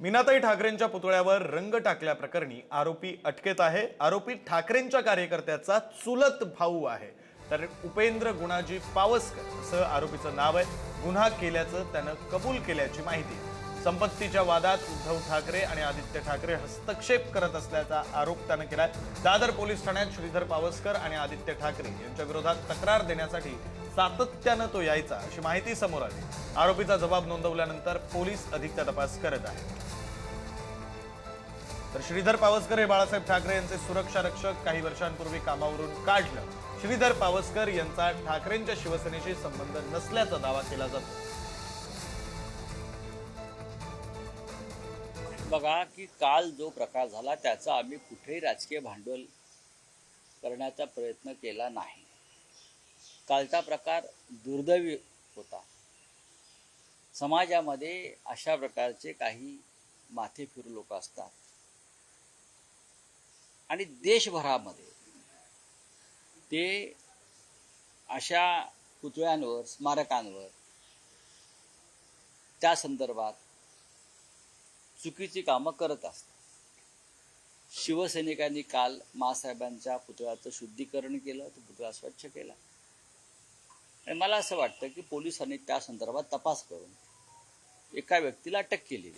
मीनाताई ठाकरेंच्या पुतळ्यावर रंग टाकल्याप्रकरणी आरोपी अटकेत आहे. आरोपी ठाकरेंच्या कार्यकर्त्याचा चुलत भाऊ आहे. तर उपेंद्र गुणाजी पावसकर असं आरोपीचं नाव आहे. गुन्हा केल्याचं त्यानं कबूल केल्याची माहिती. आहे संपत्तीच्या वादात उद्धव ठाकरे आणि आदित्य ठाकरे हस्तक्षेप करत असल्याचा आरोप त्यानं केलाय. दादर पोलीस ठाण्यात श्रीधर पावसकर आणि आदित्य ठाकरे यांच्या विरोधात तक्रार देण्यासाठी सातत्यानं तो यायचा अशी माहिती समोर आली. आरोपीचा जबाब नोंदवल्यानंतर पोलीस अधिकचा तपास करत आहेत. तर श्रीधर पावसकर हे बाळासाहेब ठाकरे यांचे सुरक्षा रक्षक काही वर्षांपूर्वी कामावरून काढलं. श्रीधर पावसकर यांचा ठाकरेंच्या शिवसेनेशी संबंध नसल्याचा दावा केला जातो. बघा की काल जो प्रकार झाला त्याचा आम्ही कुठेही राजकीय भांडवल करण्याचा प्रयत्न केला नाही. कालचा प्रकार दुर्दैवी होता. समाजामध्ये अशा प्रकारचे काही माथे फिरू लोक असतात. आणि देशभरामध्ये ते अशा पुतळ्यांवर स्मारकांवर त्या संदर्भात चुकीची कामं करत असतात. शिवसैनिकांनी काल मासाहेबांच्या पुतळ्याचं शुद्धीकरण केलं तो पुतळा स्वच्छ केला. आणि मला असं वाटतं की पोलिसांनी त्या संदर्भात तपास करून एका व्यक्तीला अटक केली.